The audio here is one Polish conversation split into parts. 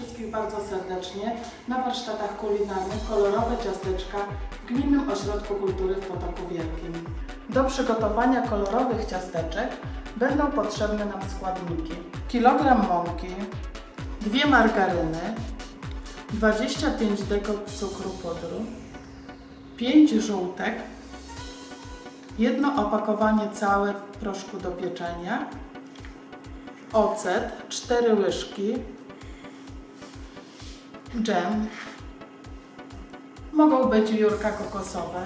wszystkich bardzo serdecznie na warsztatach kulinarnych Kolorowe Ciasteczka w Gminnym Ośrodku Kultury w Potoku Wielkim. Do przygotowania kolorowych ciasteczek będą potrzebne nam składniki. Kilogram mąki, dwie margaryny, 25 deko cukru pudru, 5 żółtek, jedno opakowanie całe proszku do pieczenia, ocet, 4 łyżki, dżem, mogą być wiórka kokosowe.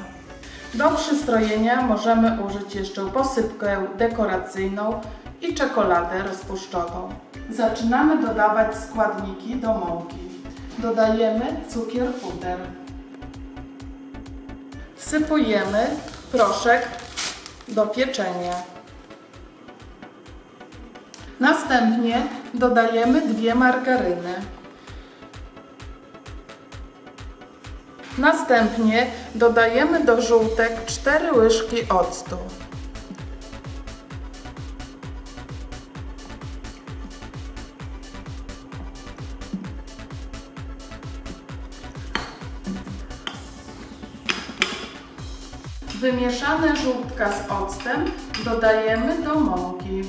Do przystrojenia możemy użyć jeszcze posypkę dekoracyjną i czekoladę rozpuszczową. Zaczynamy dodawać składniki do mąki. Dodajemy cukier puder. Wsypujemy proszek do pieczenia. Następnie dodajemy dwie margaryny. Następnie dodajemy do żółtek 4 łyżki octu. Wymieszane żółtka z octem dodajemy do mąki.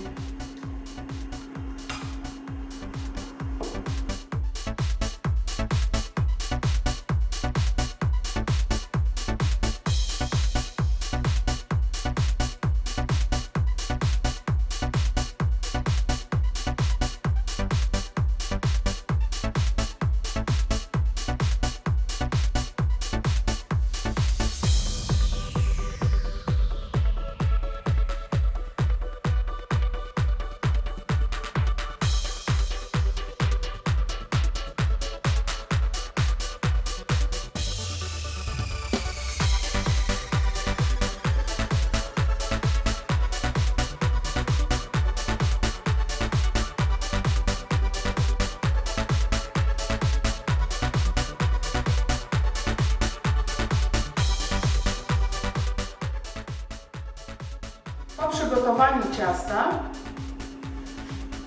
Przygotowaniu ciasta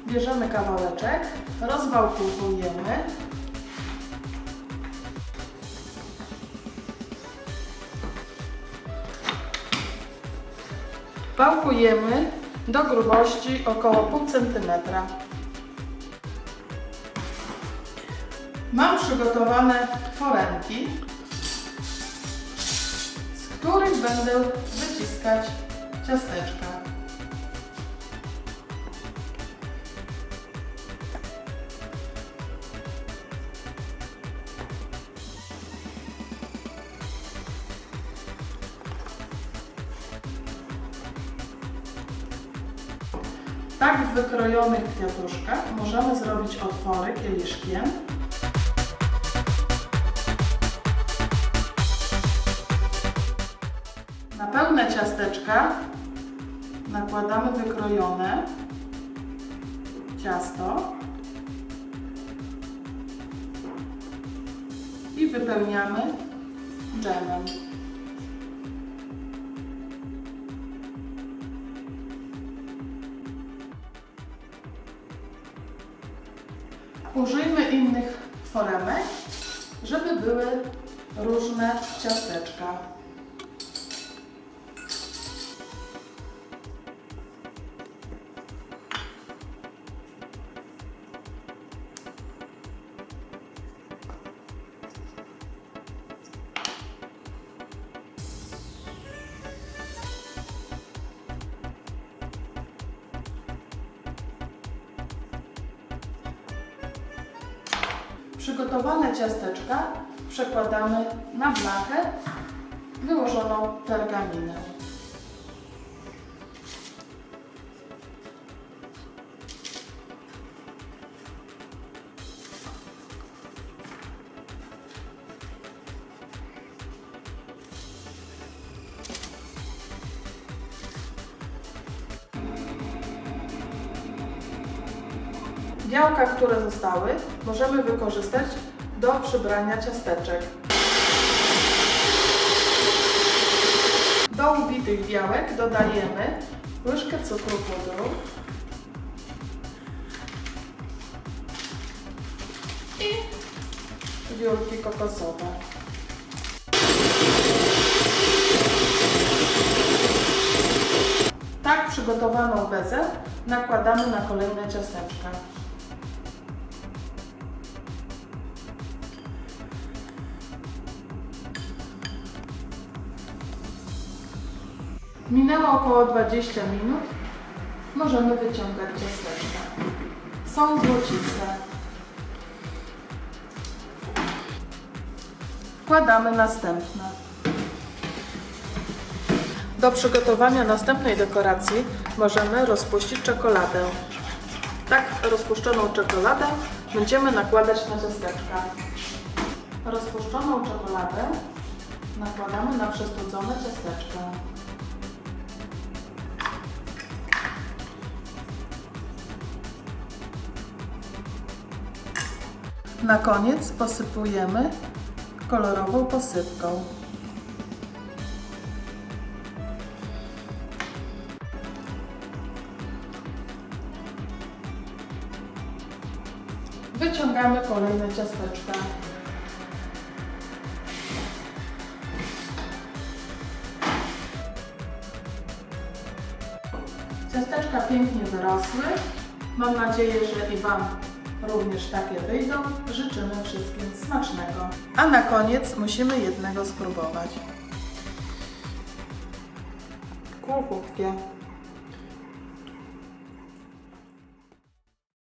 bierzemy kawałeczek, rozwałkowujemy. Wałkujemy do grubości około pół centymetra. Mam przygotowane foremki, z których będę wyciskać ciasteczka. Tak w wykrojonych kwiatuszkach możemy zrobić otwory kieliszkiem. Na pełne ciasteczka nakładamy wykrojone ciasto i wypełniamy dżemem. Użyjmy innych foremek, żeby były różne ciasteczka. Przygotowane ciasteczka przekładamy na blachę wyłożoną pergaminę. Białka, które zostały, możemy wykorzystać do przybrania ciasteczek. Do ubitych białek dodajemy łyżkę cukru pudru i wiórki kokosowe. Tak przygotowaną bezę nakładamy na kolejne ciasteczka. Minęło około 20 minut. Możemy wyciągać ciasteczka. Są złociste. Wkładamy następne. Do przygotowania następnej dekoracji możemy rozpuścić czekoladę. Tak rozpuszczoną czekoladę będziemy nakładać na ciasteczka. Rozpuszczoną czekoladę nakładamy na przestudzone ciasteczka. Na koniec posypujemy kolorową posypką. Wyciągamy kolejne ciasteczka. Ciasteczka pięknie wyrosły. Mam nadzieję, że i Wam również takie wyjdą. Życzymy wszystkim smacznego. A na koniec musimy jednego spróbować. Kruchutkie.